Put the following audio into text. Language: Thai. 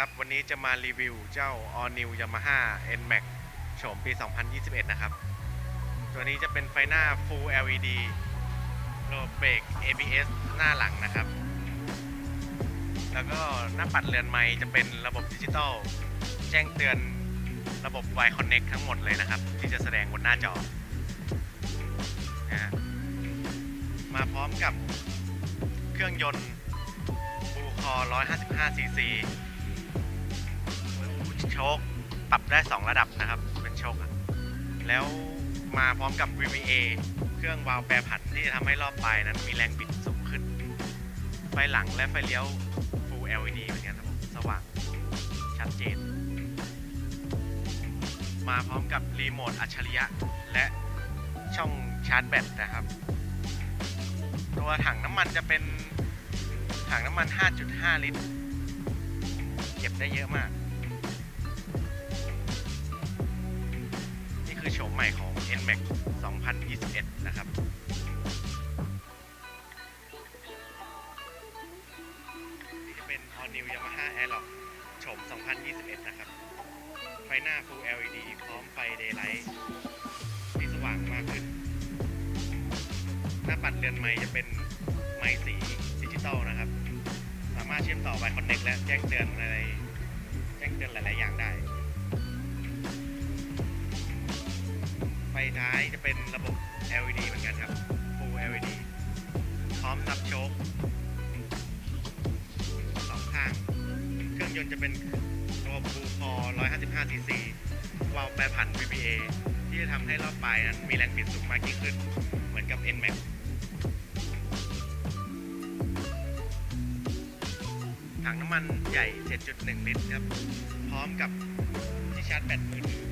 ครับ วันนี้จะมารีวิวเจ้า All New Yamaha NMAX โฉมปี 2021 นะครับ ตัวนี้จะเป็นไฟหน้า Full LED โลเบรก ABS หน้าหลังนะครับ แล้วก็หน้าปัดเรือนไม้จะเป็นระบบดิจิตอลแจ้งเตือนระบบ Y Connect ทั้งหมดเลยนะครับ ที่จะแสดงบนหน้าจอนะฮะมาพร้อมกับเครื่องยนต์บูคอ 155 cc โชคปรับได้ 2 ระดับนะครับ เป็นโชคอะแล้วมาพร้อมกับ VVA เครื่องวาล์วแปรผันที่จะทำให้รอบปลายนั้นมีแรงบิดสูงขึ้น ไฟหลังและไฟเลี้ยว Full LED เหมือนกันครับผมสว่างชัดเจน มาพร้อมกับรีโมทอัจฉริยะ และช่องชาร์จแบตนะครับ ตัวถังน้ำมันจะเป็นถังน้ำมัน 5.5 ลิตร เก็บได้เยอะมาก คือโฉมใหม่ของ NMAX 2021 นะครับ นี่จะเป็น All New Yamaha Airlock โฉม 2021 นะครับ ไฟหน้า Full LED พร้อมไฟ Daylight ที่สว่างมากขึ้น หน้าปัดเรือนไม้จะเป็นไม้สีดิจิตอลนะครับ สามารถเชื่อมต่อ Wi Connect และแจ้งเตือนอะ ท้ายจะเป็นระบบ LED เหมือนกันครับ Full LED พร้อมซับโชคสองข้าง เครื่องยนต์จะเป็นตัวบูคอ155 cc วาล์วแปรผัน VBA ที่จะทำให้รอบปลายนั้นมีแรงบิดสูงมากยิ่งขึ้น เหมือนกับ NMAX ถังน้ำมันใหญ่ 7.1 ลิตรครับ พร้อมกับที่ชาร์จแบตมือถือ